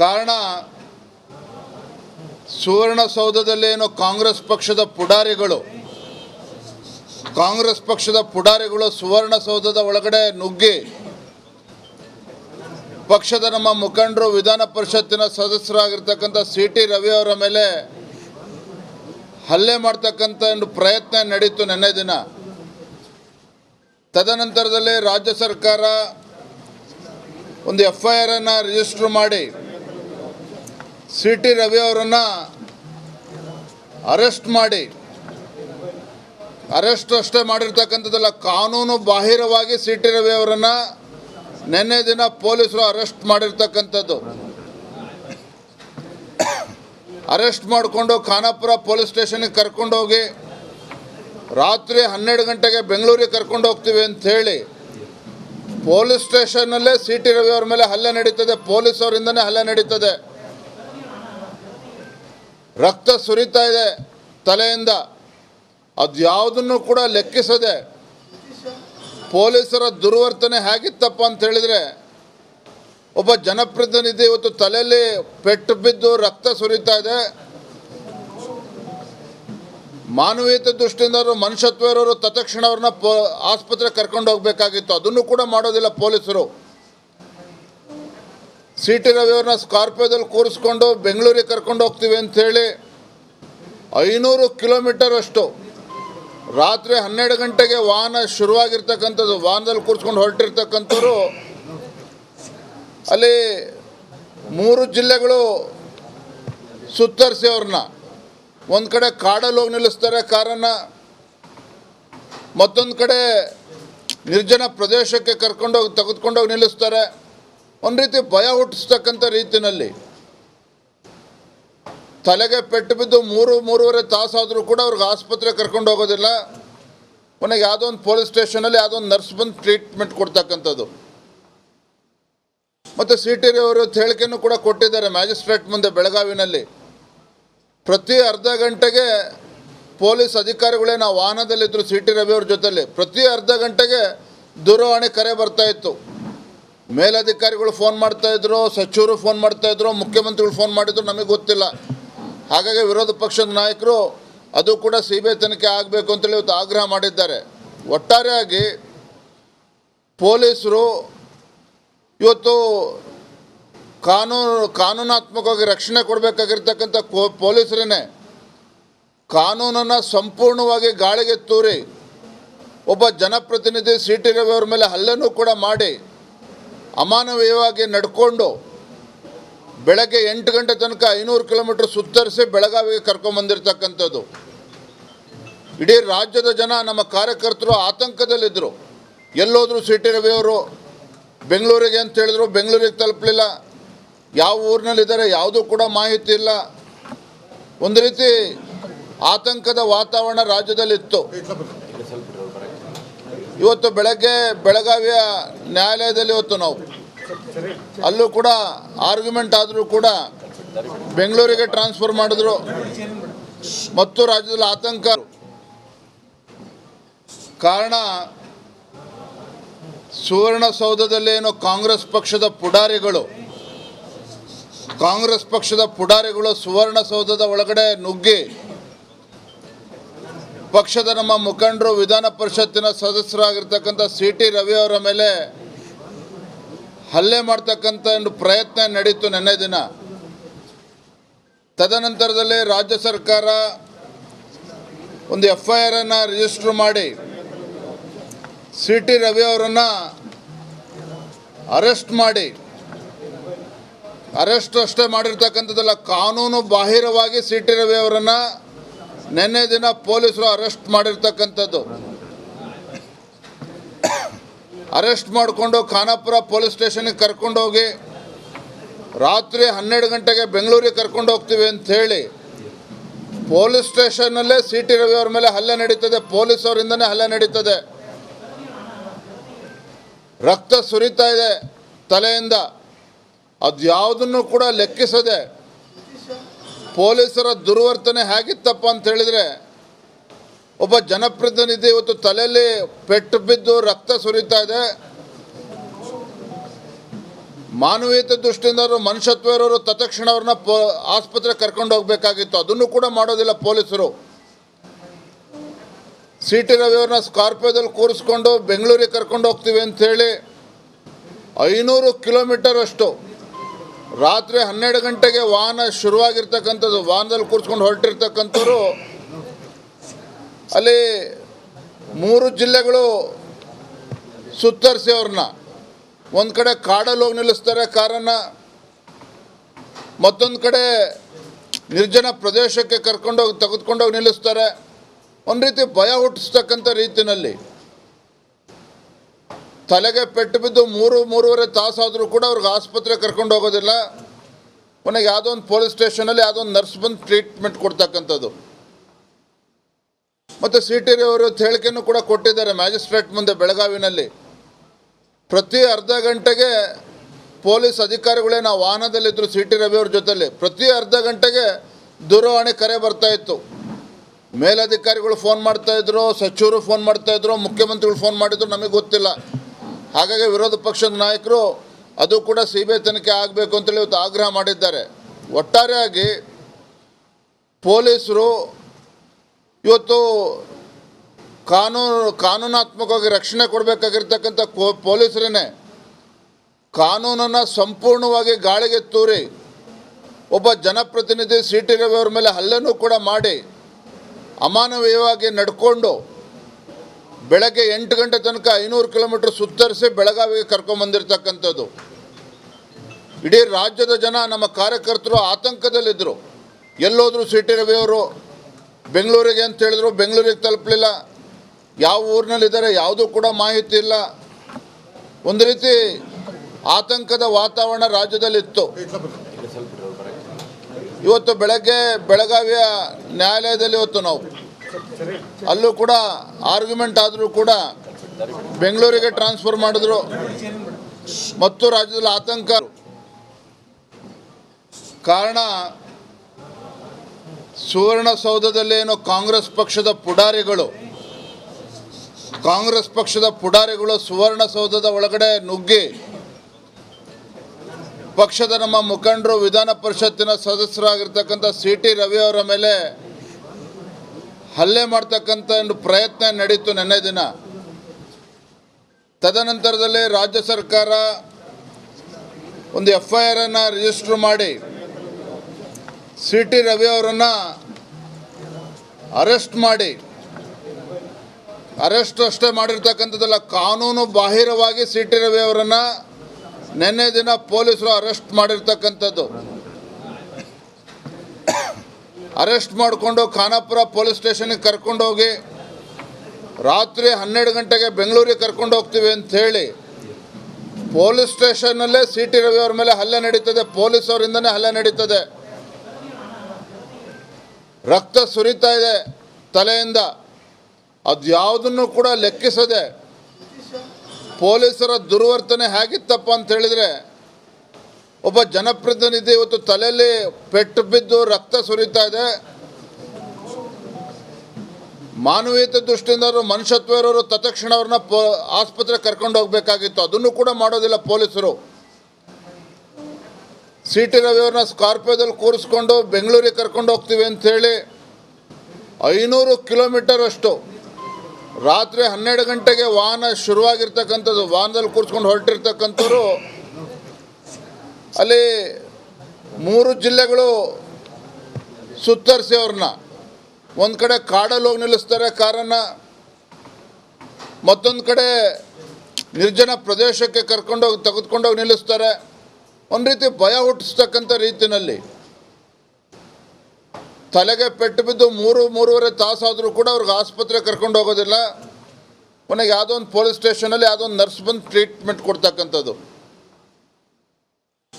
ಕಾರಣ ಸುವರ್ಣಸೌಧದಲ್ಲೇನು ಕಾಂಗ್ರೆಸ್ ಪಕ್ಷದ ಪುಡಾರಿಗಳು. ಕಾಂಗ್ರೆಸ್ ಪಕ್ಷದ ಪುಡಾರಿಗಳು ಸುವರ್ಣಸೌಧದ ಒಳಗಡೆ ನುಗ್ಗಿ, ಪಕ್ಷದ ನಮ್ಮ ಮುಖಂಡರು ವಿಧಾನ ಪರಿಷತ್ತಿನ ಸದಸ್ಯರಾಗಿರ್ತಕ್ಕಂಥ ಸಿ ಟಿ ರವಿ ಅವರ ಮೇಲೆ ಹಲ್ಲೆ ಮಾಡ್ತಕ್ಕಂಥ ಒಂದು ಪ್ರಯತ್ನ ನಡೀತು ನೆನ್ನೆ ದಿನ. ತದನಂತರದಲ್ಲಿ ರಾಜ್ಯ ಸರ್ಕಾರ ಒಂದು ಎಫ್ ಐ ಆರನ್ನು ರಿಜಿಸ್ಟರ್ ಮಾಡಿ ಸಿ ಟಿ ರವಿ ಅವರನ್ನು ಅರೆಸ್ಟ್ ಮಾಡಿ. ಅರೆಸ್ಟ್ ಅಷ್ಟೇ ಮಾಡಿರ್ತಕ್ಕಂಥದ್ದಲ್ಲ, ಕಾನೂನು ಬಾಹಿರವಾಗಿ ಸಿ ಟಿ ರವಿ ಅವರನ್ನು ನಿನ್ನೆ ದಿನ ಪೊಲೀಸರು ಅರೆಸ್ಟ್ ಮಾಡಿರ್ತಕ್ಕಂಥದ್ದು. ಅರೆಸ್ಟ್ ಮಾಡಿಕೊಂಡು ಖಾನಾಪುರ ಪೊಲೀಸ್ ಸ್ಟೇಷನ್ಗೆ ಕರ್ಕೊಂಡೋಗಿ ರಾತ್ರಿ ಹನ್ನೆರಡು ಗಂಟೆಗೆ ಬೆಂಗಳೂರಿಗೆ ಕರ್ಕೊಂಡು ಹೋಗ್ತೀವಿ ಅಂತ ಹೇಳಿ, ಪೊಲೀಸ್ ಸ್ಟೇಷನ್ನಲ್ಲೇ ಸಿ ಟಿ ರವಿ ಅವರ ಮೇಲೆ ಹಲ್ಲೆ ನಡೀತದೆ, ಪೊಲೀಸ್ ಅವರಿಂದನೇ ಹಲ್ಲೆ ನಡೀತದೆ. ರಕ್ತ ಸುರಿತಾ ಇದೆ ತಲೆಯಿಂದ. ಅದು ಯಾವುದನ್ನು ಕೂಡ ಲೆಕ್ಕಿಸದೆ ಪೊಲೀಸರ ದುರ್ವರ್ತನೆ ಹೇಗಿತ್ತಪ್ಪ ಅಂತ ಹೇಳಿದರೆ, ಒಬ್ಬ ಜನಪ್ರತಿನಿಧಿ ಇವತ್ತು ತಲೆಯಲ್ಲಿ ಪೆಟ್ಟು ಬಿದ್ದು ರಕ್ತ ಸುರಿತಾ ಇದೆ. ಮಾನವೀಯತೆ ದೃಷ್ಟಿಯಿಂದ ಅವರು ಮನುಷ್ಯತ್ವ ಇರೋರು ತತ್ಕ್ಷಣ ಅವ್ರನ್ನ ಪೋ ಆಸ್ಪತ್ರೆ ಕರ್ಕೊಂಡು ಹೋಗಬೇಕಾಗಿತ್ತು. ಅದನ್ನು ಕೂಡ ಮಾಡೋದಿಲ್ಲ ಪೊಲೀಸರು. ಸಿ ಟಿ ರವಿಯವ್ರನ್ನ ಸ್ಕಾರ್ಪಿಯೋದಲ್ಲಿ ಕೂರಿಸ್ಕೊಂಡು ಬೆಂಗಳೂರಿಗೆ ಕರ್ಕೊಂಡು ಹೋಗ್ತೀವಿ ಅಂಥೇಳಿ ಐನೂರು ಕಿಲೋಮೀಟರ್ ಅಷ್ಟು ರಾತ್ರಿ ಹನ್ನೆರಡು ಗಂಟೆಗೆ ವಾಹನ ಶುರುವಾಗಿರ್ತಕ್ಕಂಥದ್ದು, ವಾಹನದಲ್ಲಿ ಕೂರಿಸ್ಕೊಂಡು ಹೊರಟಿರ್ತಕ್ಕಂಥವ್ರು ಅಲ್ಲಿ ಮೂರು ಜಿಲ್ಲೆಗಳು ಸುತ್ತರಿಸಿ ಅವ್ರನ್ನ. ಒಂದು ಕಡೆ ಕಾಡಲ್ಲಿ ಹೋಗಿ ನಿಲ್ಲಿಸ್ತಾರೆ ಕಾರನ್ನು, ಮತ್ತೊಂದು ಕಡೆ ನಿರ್ಜನ ಪ್ರದೇಶಕ್ಕೆ ಕರ್ಕೊಂಡೋಗಿ ತೆಗೆದುಕೊಂಡೋಗಿ ನಿಲ್ಲಿಸ್ತಾರೆ. ಒಂದು ರೀತಿ ಭಯ ಹುಟ್ಟಿಸ್ತಕ್ಕಂಥ ರೀತಿಯಲ್ಲಿ ತಲೆಗೆ ಪೆಟ್ಟು ಬಿದ್ದು ಮೂರು, ಮೂರುವರೆ ತಾಸಾದರೂ ಕೂಡ ಅವ್ರಿಗೆ ಆಸ್ಪತ್ರೆ ಕರ್ಕೊಂಡು ಹೋಗೋದಿಲ್ಲ. ಕೊನೆಗೆ ಯಾವುದೋ ಒಂದು ಪೊಲೀಸ್ ಸ್ಟೇಷನಲ್ಲಿ ಯಾವುದೋ ಒಂದು ನರ್ಸ್ ಬಂದು ಟ್ರೀಟ್ಮೆಂಟ್ ಕೊಡ್ತಕ್ಕಂಥದ್ದು. ಮತ್ತು ಸಿ ಟಿ ಅವರು ಹೇಳಿಕೆಯನ್ನು ಕೂಡ ಕೊಟ್ಟಿದ್ದಾರೆ ಮ್ಯಾಜಿಸ್ಟ್ರೇಟ್ ಮುಂದೆ ಬೆಳಗಾವಿನಲ್ಲಿ. ಪ್ರತಿ ಅರ್ಧ ಗಂಟೆಗೆ ಪೊಲೀಸ್ ಅಧಿಕಾರಿಗಳೇ ನಾವು ವಾಹನದಲ್ಲಿದ್ದರು ಸಿ ಟಿ ರವಿ ಅವ್ರ ಜೊತೆಲಿ. ಪ್ರತಿ ಅರ್ಧ ಗಂಟೆಗೆ ದೂರವಾಣಿ ಕರೆ ಬರ್ತಾ ಇತ್ತು. ಮೇಲಧಿಕಾರಿಗಳು ಫೋನ್ ಮಾಡ್ತಾ ಇದ್ರು, ಸಚಿವರು ಫೋನ್ ಮಾಡ್ತಾ ಇದ್ರು, ಮುಖ್ಯಮಂತ್ರಿಗಳು ಫೋನ್ ಮಾಡಿದ್ರು, ನಮಗೆ ಗೊತ್ತಿಲ್ಲ. ಹಾಗಾಗಿ ವಿರೋಧ ಪಕ್ಷದ ನಾಯಕರು ಅದು ಕೂಡ ಸಿ ಬಿ ಐ ತನಿಖೆ ಆಗಬೇಕು ಅಂತೇಳಿ ಇವತ್ತು ಆಗ್ರಹ ಮಾಡಿದ್ದಾರೆ. ಒಟ್ಟಾರೆಯಾಗಿ ಪೊಲೀಸರು ಇವತ್ತು ಕಾನೂನು ಕಾನೂನಾತ್ಮಕವಾಗಿ ರಕ್ಷಣೆ ಕೊಡಬೇಕಾಗಿರ್ತಕ್ಕಂಥ ಪೊಲೀಸರೇ ಕಾನೂನನ್ನು ಸಂಪೂರ್ಣವಾಗಿ ಗಾಳಿಗೆ ತೂರಿ, ಒಬ್ಬ ಜನಪ್ರತಿನಿಧಿ ಸಿ ಟಿ ರವಿ ಅವ್ರ ಮೇಲೆ ಹಲ್ಲೆನೂ ಕೂಡ ಮಾಡಿ ಅಮಾನವೀಯವಾಗಿ ನಡ್ಕೊಂಡು ಬೆಳಗ್ಗೆ ಎಂಟು ಗಂಟೆ ತನಕ ಐನೂರು ಕಿಲೋಮೀಟ್ರ್ ಸುತ್ತರಿಸಿ ಬೆಳಗಾವಿಗೆ ಕರ್ಕೊಂಬಂದಿರ್ತಕ್ಕಂಥದ್ದು ಇಡೀ ರಾಜ್ಯದ ಜನ, ನಮ್ಮ ಕಾರ್ಯಕರ್ತರು ಆತಂಕದಲ್ಲಿದ್ದರು ಎಲ್ಲೋದ್ರು ಸಿಟಿ ರವಿಯವರು ಬೆಂಗಳೂರಿಗೆ ಅಂತ ಹೇಳಿದ್ರು, ಬೆಂಗಳೂರಿಗೆ ತಲುಪಲಿಲ್ಲ. ಯಾವ ಊರಿನಲ್ಲಿದ್ದಾರೆ ಯಾವುದೂ ಕೂಡ ಮಾಹಿತಿ ಇಲ್ಲ. ಒಂದು ರೀತಿ ಆತಂಕದ ವಾತಾವರಣ ರಾಜ್ಯದಲ್ಲಿತ್ತು. ಇವತ್ತು ಬೆಳಗ್ಗೆ ಬೆಳಗಾವಿಯ ನ್ಯಾಯಾಲಯದಲ್ಲಿ ಇವತ್ತು ನಾವು ಅಲ್ಲೂ ಕೂಡ ಆರ್ಗ್ಯುಮೆಂಟ್ ಆದರೂ ಕೂಡ ಬೆಂಗಳೂರಿಗೆ ಟ್ರಾನ್ಸ್ಫರ್ ಮಾಡಿದ್ರು. ಮತ್ತು ರಾಜ್ಯದಲ್ಲಿ ಆತಂಕ. ಕಾರಣ ಸುವರ್ಣಸೌಧದಲ್ಲೇನು ಕಾಂಗ್ರೆಸ್ ಪಕ್ಷದ ಪುಡಾರಿಗಳು. ಕಾಂಗ್ರೆಸ್ ಪಕ್ಷದ ಪುಡಾರಿಗಳು ಸುವರ್ಣಸೌಧದ ಒಳಗಡೆ ನುಗ್ಗಿ, ಪಕ್ಷದ ನಮ್ಮ ಮುಖಂಡರು ವಿಧಾನ ಪರಿಷತ್ತಿನ ಸದಸ್ಯರಾಗಿರ್ತಕ್ಕಂಥ ಸಿ ಟಿ ರವಿ ಅವರ ಮೇಲೆ ಹಲ್ಲೆ ಮಾಡ್ತಕ್ಕಂಥ ಒಂದು ಪ್ರಯತ್ನ ನಡೀತು ನೆನ್ನೆ ದಿನ. ತದನಂತರದಲ್ಲಿ ರಾಜ್ಯ ಸರ್ಕಾರ ಒಂದು ಎಫ್ ಐ ಆರನ್ನು ರಿಜಿಸ್ಟರ್ ಮಾಡಿ ಸಿ ಟಿ ರವಿ ಅವರನ್ನು ಅರೆಸ್ಟ್ ಮಾಡಿ. ಅರೆಸ್ಟ್ ಅಷ್ಟೇ ಮಾಡಿರ್ತಕ್ಕಂಥದ್ದಲ್ಲ, ಕಾನೂನು ಬಾಹಿರವಾಗಿ ಸಿ ಟಿ ರವಿ ಅವರನ್ನು ನಿನ್ನೆ ದಿನ ಪೊಲೀಸರು ಅರೆಸ್ಟ್ ಮಾಡಿರ್ತಕ್ಕಂಥದ್ದು. ಅರೆಸ್ಟ್ ಮಾಡಿಕೊಂಡು ಖಾನಾಪುರ ಪೊಲೀಸ್ ಸ್ಟೇಷನ್ಗೆ ಕರ್ಕೊಂಡೋಗಿ ರಾತ್ರಿ ಹನ್ನೆರಡು ಗಂಟೆಗೆ ಬೆಂಗಳೂರಿಗೆ ಕರ್ಕೊಂಡು ಹೋಗ್ತೀವಿ ಅಂತ ಹೇಳಿ ಪೊಲೀಸ್ ಸ್ಟೇಷನ್ನಲ್ಲೇ ಸಿ ಟಿ ರವಿ ಅವ್ರ ಮೇಲೆ ಹಲ್ಲೆ ನಡೀತದೆ, ಪೊಲೀಸ್ ಅವರಿಂದನೇ ಹಲ್ಲೆ ನಡೀತದೆ. ರಕ್ತ ಸುರಿತಾ ಇದೆ ತಲೆಯಿಂದ. ಅದು ಯಾವುದನ್ನು ಕೂಡ ಲೆಕ್ಕಿಸದೆ ಪೊಲೀಸರ ದುರ್ವರ್ತನೆ ಹೇಗಿತ್ತಪ್ಪ ಅಂತ ಹೇಳಿದರೆ ಒಬ್ಬ ಜನಪ್ರತಿನಿಧಿ ಇವತ್ತು ತಲೆಯಲ್ಲಿ ಪೆಟ್ಟು ಬಿದ್ದು ರಕ್ತ ಸುರಿತಾ ಇದೆ. ಮಾನವೀಯತೆ ದೃಷ್ಟಿಯಿಂದ ಅವರು ಮನುಷ್ಯತ್ವ ಇರೋರು ತತ್ಕ್ಷಣ ಅವ್ರನ್ನ ಪೋ ಆಸ್ಪತ್ರೆ ಕರ್ಕೊಂಡು ಹೋಗಬೇಕಾಗಿತ್ತು. ಅದನ್ನು ಕೂಡ ಮಾಡೋದಿಲ್ಲ ಪೊಲೀಸರು. ಸಿ ಟಿ ರವಿ ಅವ್ರನ್ನ ಸ್ಕಾರ್ಪಿಯೋದಲ್ಲಿ ಕೂರಿಸ್ಕೊಂಡು ಬೆಂಗಳೂರಿಗೆ ಕರ್ಕೊಂಡು ಹೋಗ್ತೀವಿ ಅಂಥೇಳಿ ಐನೂರು ಕಿಲೋಮೀಟರ್ ಅಷ್ಟು ರಾತ್ರಿ ಹನ್ನೆರಡು ಗಂಟೆಗೆ ವಾಹನ ಶುರುವಾಗಿರ್ತಕ್ಕಂಥದ್ದು, ವಾಹನದಲ್ಲಿ ಕೂರಿಸ್ಕೊಂಡು ಹೊರಟಿರ್ತಕ್ಕಂಥವ್ರು ಅಲ್ಲಿ ಮೂರು ಜಿಲ್ಲೆಗಳು ಸುತ್ತರಿಸಿ ಅವ್ರನ್ನ. ಒಂದು ಕಡೆ ಕಾಡಲ್ಲಿ ಹೋಗಿ ನಿಲ್ಲಿಸ್ತಾರೆ ಕಾರನ್ನು. ಮತ್ತೊಂದು ಕಡೆ ನಿರ್ಜನ ಪ್ರದೇಶಕ್ಕೆ ಕರ್ಕೊಂಡೋಗಿ ತೆಗೆದುಕೊಂಡೋಗಿ ನಿಲ್ಲಿಸ್ತಾರೆ. ಒಂದು ರೀತಿ ಭಯ ಹುಟ್ಟಿಸ್ತಕ್ಕಂಥ ರೀತಿಯಲ್ಲಿ ತಲೆಗೆ ಪೆಟ್ಟು ಬಿದ್ದು ಮೂರು, ಮೂರುವರೆ ತಾಸಾದರೂ ಕೂಡ ಅವ್ರಿಗೆ ಆಸ್ಪತ್ರೆ ಕರ್ಕೊಂಡು ಹೋಗೋದಿಲ್ಲ. ಕೊನೆಗೆ ಯಾವುದೋ ಒಂದು ಪೊಲೀಸ್ ಸ್ಟೇಷನಲ್ಲಿ ಯಾವುದೋ ಒಂದು ನರ್ಸ್ ಬಂದು ಟ್ರೀಟ್ಮೆಂಟ್ ಕೊಡ್ತಕ್ಕಂಥದ್ದು. ಮತ್ತು ಸಿ ಟಿ ಅವರು ಹೇಳಿಕೆಯನ್ನು ಕೂಡ ಕೊಟ್ಟಿದ್ದಾರೆ ಮ್ಯಾಜಿಸ್ಟ್ರೇಟ್ ಮುಂದೆ ಬೆಳಗಾವಿನಲ್ಲಿ. ಪ್ರತಿ ಅರ್ಧ ಗಂಟೆಗೆ ಪೊಲೀಸ್ ಅಧಿಕಾರಿಗಳೇ ನಾವು ವಾಹನದಲ್ಲಿದ್ದರು ಸಿ ಟಿ ರವಿ ಅವ್ರ ಜೊತೆಲಿ. ಪ್ರತಿ ಅರ್ಧ ಗಂಟೆಗೆ ದೂರವಾಣಿ ಕರೆ ಬರ್ತಾ ಇತ್ತು. ಮೇಲಧಿಕಾರಿಗಳು ಫೋನ್ ಮಾಡ್ತಾ ಇದ್ರು, ಸಚಿವರು ಫೋನ್ ಮಾಡ್ತಾ ಇದ್ರು, ಮುಖ್ಯಮಂತ್ರಿಗಳು ಫೋನ್ ಮಾಡಿದ್ರು, ನಮಗೆ ಗೊತ್ತಿಲ್ಲ. ಹಾಗಾಗಿ ವಿರೋಧ ಪಕ್ಷದ ನಾಯಕರು ಅದು ಕೂಡ ಸಿ ಬಿ ಐ ತನಿಖೆ ಆಗಬೇಕು ಅಂತೇಳಿ ಇವತ್ತು ಆಗ್ರಹ ಮಾಡಿದ್ದಾರೆ. ಒಟ್ಟಾರೆಯಾಗಿ ಪೊಲೀಸರು ಇವತ್ತು ಕಾನೂನು ಕಾನೂನಾತ್ಮಕವಾಗಿ ರಕ್ಷಣೆ ಕೊಡಬೇಕಾಗಿರ್ತಕ್ಕಂಥ ಪೊಲೀಸರೇ ಕಾನೂನನ್ನು ಸಂಪೂರ್ಣವಾಗಿ ಗಾಳಿಗೆ ತೂರಿ, ಒಬ್ಬ ಜನಪ್ರತಿನಿಧಿ ಸಿ ಟಿ ಅವರ ಮೇಲೆ ಹಲ್ಲೆನೂ ಕೂಡ ಮಾಡಿ ಅಮಾನವೀಯವಾಗಿ ನಡ್ಕೊಂಡು ಬೆಳಗ್ಗೆ ಎಂಟು ಗಂಟೆ ತನಕ ಐನೂರು ಕಿಲೋಮೀಟ್ರ್ ಸುತ್ತರಿಸಿ ಬೆಳಗಾವಿಗೆ ಕರ್ಕೊಂಬಂದಿರ್ತಕ್ಕಂಥದ್ದು ಇಡೀ ರಾಜ್ಯದ ಜನ ನಮ್ಮ ಕಾರ್ಯಕರ್ತರು ಆತಂಕದಲ್ಲಿದ್ದರು ಎಲ್ಲೋದ್ರು ಸಿ ಟಿ ರವಿಯವರು ಬೆಂಗಳೂರಿಗೆ ಅಂತ ಹೇಳಿದ್ರು, ಬೆಂಗಳೂರಿಗೆ ತಲುಪಲಿಲ್ಲ. ಯಾವ ಊರಿನಲ್ಲಿದ್ದಾರೆ ಯಾವುದೂ ಕೂಡ ಮಾಹಿತಿ ಇಲ್ಲ. ಒಂದು ರೀತಿ ಆತಂಕದ ವಾತಾವರಣ ರಾಜ್ಯದಲ್ಲಿತ್ತು. ಇವತ್ತು ಬೆಳಗ್ಗೆ ಬೆಳಗಾವಿಯ ನ್ಯಾಯಾಲಯದಲ್ಲಿ ಇವತ್ತು ನಾವು. ಅಲ್ಲೂ ಕೂಡ ಆರ್ಗ್ಯುಮೆಂಟ್ ಆದರೂ ಕೂಡ ಬೆಂಗಳೂರಿಗೆ ಟ್ರಾನ್ಸ್ಫರ್ ಮಾಡಿದ್ರು. ಮತ್ತು ರಾಜ್ಯದಲ್ಲಿ ಆತಂಕ. ಕಾರಣ ಸುವರ್ಣಸೌಧದಲ್ಲಿ ಏನು ಕಾಂಗ್ರೆಸ್ ಪಕ್ಷದ ಪುಡಾರಿಗಳು. ಕಾಂಗ್ರೆಸ್ ಪಕ್ಷದ ಪುಡಾರಿಗಳು ಸುವರ್ಣಸೌಧದ ಒಳಗಡೆ ನುಗ್ಗಿ. ಪಕ್ಷದ ನಮ್ಮ ಮುಖಂಡರು ವಿಧಾನ ಪರಿಷತ್ತಿನ ಸದಸ್ಯರಾಗಿರ್ತಕ್ಕಂಥ ಸಿ ಟಿ ರವಿ ಅವರ ಮೇಲೆ ಹಲ್ಲೆ ಮಾಡ್ತಕ್ಕಂಥ ಒಂದು ಪ್ರಯತ್ನ ನಡೀತು ನೆನ್ನೆ ದಿನ. ತದನಂತರದಲ್ಲಿ ರಾಜ್ಯ ಸರ್ಕಾರ ಒಂದು ಎಫ್ ಐ ಆರನ್ನು ರಿಜಿಸ್ಟರ್ ಮಾಡಿ ಸಿ ಟಿ ರವಿ ಅವರನ್ನು ಅರೆಸ್ಟ್ ಮಾಡಿ. ಅರೆಸ್ಟ್ ಅಷ್ಟೇ ಮಾಡಿರ್ತಕ್ಕಂಥದ್ದಲ್ಲ, ಕಾನೂನು ಬಾಹಿರವಾಗಿ ಸಿ ಟಿ ರವಿ ಅವರನ್ನು ನಿನ್ನೆ ದಿನ ಪೊಲೀಸರು ಅರೆಸ್ಟ್ ಮಾಡಿರ್ತಕ್ಕಂಥದ್ದು. ಅರೆಸ್ಟ್ ಮಾಡಿಕೊಂಡು ಖಾನಾಪುರ ಪೊಲೀಸ್ ಸ್ಟೇಷನ್ಗೆ ಕರ್ಕೊಂಡೋಗಿ ರಾತ್ರಿ ಹನ್ನೆರಡು ಗಂಟೆಗೆ ಬೆಂಗಳೂರಿಗೆ ಕರ್ಕೊಂಡು ಹೋಗ್ತೀವಿ ಹೇಳಿ ಪೊಲೀಸ್ ಸ್ಟೇಷನ್ನಲ್ಲೇ ಸಿ ಟಿ ರವಿ ಅವರ ಮೇಲೆ ಹಲ್ಲೆ ನಡೀತದೆ, ಪೊಲೀಸ್ ಅವರಿಂದನೇ ಹಲ್ಲೆ ನಡೀತದೆ. ರಕ್ತ ಸುರಿತಾ ಇದೆ ತಲೆಯಿಂದ. ಅದು ಯಾವುದನ್ನು ಕೂಡ ಲೆಕ್ಕಿಸದೆ ಪೊಲೀಸರ ದುರ್ವರ್ತನೆ ಹೇಗಿತ್ತಪ್ಪ ಅಂತ ಹೇಳಿದರೆ, ಒಬ್ಬ ಜನಪ್ರತಿನಿಧಿ ಇವತ್ತು ತಲೆಯಲ್ಲಿ ಪೆಟ್ಟು ಬಿದ್ದು ರಕ್ತ ಸುರಿತಾ ಇದೆ. ಮಾನವೀಯತೆ ದೃಷ್ಟಿಯಿಂದ ಅವರು ಮನುಷ್ಯತ್ವ ಇರೋರು ತತ್ಕ್ಷಣ ಅವ್ರನ್ನ ಪೋ ಆಸ್ಪತ್ರೆ ಕರ್ಕೊಂಡು ಹೋಗಬೇಕಾಗಿತ್ತು. ಅದನ್ನು ಕೂಡ ಮಾಡೋದಿಲ್ಲ ಪೊಲೀಸರು. ಸಿ ಟಿ ರವಿ ಅವ್ರನ್ನ ಸ್ಕಾರ್ಪಿಯೋದಲ್ಲಿ ಕೂರಿಸ್ಕೊಂಡು ಬೆಂಗಳೂರಿಗೆ ಕರ್ಕೊಂಡು ಹೋಗ್ತೀವಿ ಅಂಥೇಳಿ ಐನೂರು ಕಿಲೋಮೀಟರ್ ಅಷ್ಟು ರಾತ್ರಿ ಹನ್ನೆರಡು ಗಂಟೆಗೆ ವಾಹನ ಶುರುವಾಗಿರ್ತಕ್ಕಂಥದ್ದು, ವಾಹನದಲ್ಲಿ ಕೂರಿಸ್ಕೊಂಡು ಹೊರಟಿರ್ತಕ್ಕಂಥವ್ರು ಅಲ್ಲಿ ಮೂರು ಜಿಲ್ಲೆಗಳು ಸುತ್ತರಿಸಿ ಅವ್ರನ್ನ. ಒಂದು ಕಡೆ ಕಾಡಲ್ಲಿ ಹೋಗಿ ನಿಲ್ಲಿಸ್ತಾರೆ ಕಾರನ್ನು, ಮತ್ತೊಂದು ಕಡೆ ನಿರ್ಜನ ಪ್ರದೇಶಕ್ಕೆ ಕರ್ಕೊಂಡೋಗಿ ತೆಗೆದುಕೊಂಡೋಗಿ ನಿಲ್ಲಿಸ್ತಾರೆ. ಒಂದು ರೀತಿ ಭಯ ಹುಟ್ಟಿಸ್ತಕ್ಕಂಥ ರೀತಿಯಲ್ಲಿ ತಲೆಗೆ ಪೆಟ್ಟು ಬಿದ್ದು ಮೂರು, ಮೂರುವರೆ ತಾಸಾದರೂ ಕೂಡ ಅವ್ರಿಗೆ ಆಸ್ಪತ್ರೆ ಕರ್ಕೊಂಡು ಹೋಗೋದಿಲ್ಲ. ಕೊನೆಗೆ ಯಾವುದೋ ಒಂದು ಪೊಲೀಸ್ ಸ್ಟೇಷನಲ್ಲಿ ಯಾವುದೋ ಒಂದು ನರ್ಸ್ ಬಂದು ಟ್ರೀಟ್ಮೆಂಟ್ ಕೊಡ್ತಕ್ಕಂಥದ್ದು.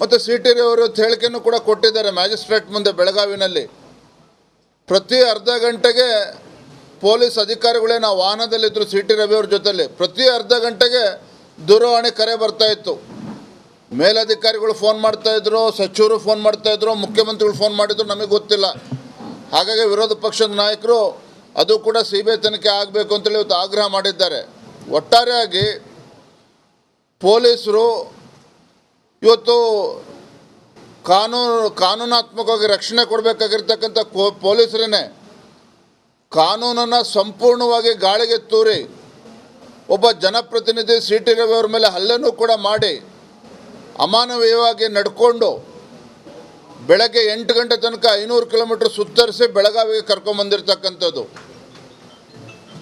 ಮತ್ತು ಸಿ ಟಿ ಅವರು ಹೇಳಿಕೆನೂ ಕೂಡ ಕೊಟ್ಟಿದ್ದಾರೆ ಮ್ಯಾಜಿಸ್ಟ್ರೇಟ್ ಮುಂದೆ ಬೆಳಗಾವಿನಲ್ಲಿ. ಪ್ರತಿ ಅರ್ಧ ಗಂಟೆಗೆ ಪೊಲೀಸ್ ಅಧಿಕಾರಿಗಳೇ ನಾವು ವಾಹನದಲ್ಲಿದ್ದರು ಸಿ ಟಿ ರವಿ ಅವ್ರ ಜೊತೆಲಿ. ಪ್ರತಿ ಅರ್ಧ ಗಂಟೆಗೆ ದೂರವಾಣಿ ಕರೆ ಬರ್ತಾ ಇತ್ತು. ಮೇಲಧಿಕಾರಿಗಳು ಫೋನ್ ಮಾಡ್ತಾ ಇದ್ರು, ಸಚಿವರು ಫೋನ್ ಮಾಡ್ತಾ ಇದ್ರು, ಮುಖ್ಯಮಂತ್ರಿಗಳು ಫೋನ್ ಮಾಡಿದ್ರು, ನಮಗೆ ಗೊತ್ತಿಲ್ಲ. ಹಾಗಾಗಿ ವಿರೋಧ ಪಕ್ಷದ ನಾಯಕರು ಅದು ಕೂಡ ಸಿ ಬಿ ಐ ತನಿಖೆ ಆಗಬೇಕು ಅಂತೇಳಿ ಇವತ್ತು ಆಗ್ರಹ ಮಾಡಿದ್ದಾರೆ. ಒಟ್ಟಾರೆಯಾಗಿ ಪೊಲೀಸರು ಇವತ್ತು ಕಾನೂನು ಕಾನೂನಾತ್ಮಕವಾಗಿ ರಕ್ಷಣೆ ಕೊಡಬೇಕಾಗಿರ್ತಕ್ಕಂಥ ಕೋ ಪೊಲೀಸರೇ ಕಾನೂನನ್ನು ಸಂಪೂರ್ಣವಾಗಿ ಗಾಳಿಗೆ ತೂರಿ, ಒಬ್ಬ ಜನಪ್ರತಿನಿಧಿ ಸಿ ಟಿ ರವಿ ಅವ್ರ ಮೇಲೆ ಹಲ್ಲೆನೂ ಕೂಡ ಮಾಡಿ ಅಮಾನವೀಯವಾಗಿ ನಡ್ಕೊಂಡು ಬೆಳಗ್ಗೆ ಎಂಟು ಗಂಟೆ ತನಕ ಐನೂರು ಕಿಲೋಮೀಟ್ರ್ ಸುತ್ತರಿಸಿ ಬೆಳಗಾವಿಗೆ ಕರ್ಕೊಂಬಂದಿರ್ತಕ್ಕಂಥದ್ದು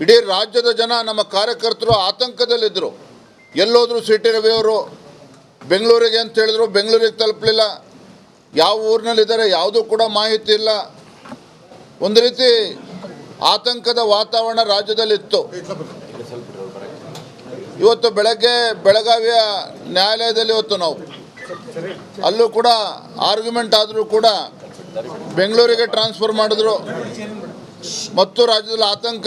ಇಡೀ ರಾಜ್ಯದ ಜನ, ನಮ್ಮ ಕಾರ್ಯಕರ್ತರು ಆತಂಕದಲ್ಲಿದ್ದರು ಎಲ್ಲೋದ್ರು ಸಿ ಟಿ ರವಿ ಅವರು ಬೆಂಗಳೂರಿಗೆ ಅಂತ ಹೇಳಿದ್ರು, ಬೆಂಗಳೂರಿಗೆ ತಲುಪಲಿಲ್ಲ. ಯಾವ ಊರಿನಲ್ಲಿದ್ದಾರೆ ಯಾವುದೂ ಕೂಡ ಮಾಹಿತಿ ಇಲ್ಲ. ಒಂದು ರೀತಿ ಆತಂಕದ ವಾತಾವರಣ ರಾಜ್ಯದಲ್ಲಿತ್ತು. ಇವತ್ತು ಬೆಳಗ್ಗೆ ಬೆಳಗಾವಿಯ ನ್ಯಾಯಾಲಯದಲ್ಲಿ ಇವತ್ತು ನಾವು ಅಲ್ಲೂ ಕೂಡ ಆರ್ಗ್ಯುಮೆಂಟ್ ಆದರೂ ಕೂಡ ಬೆಂಗಳೂರಿಗೆ ಟ್ರಾನ್ಸ್ಫರ್ ಮಾಡಿದ್ರು. ಮತ್ತು ರಾಜ್ಯದಲ್ಲಿ ಆತಂಕ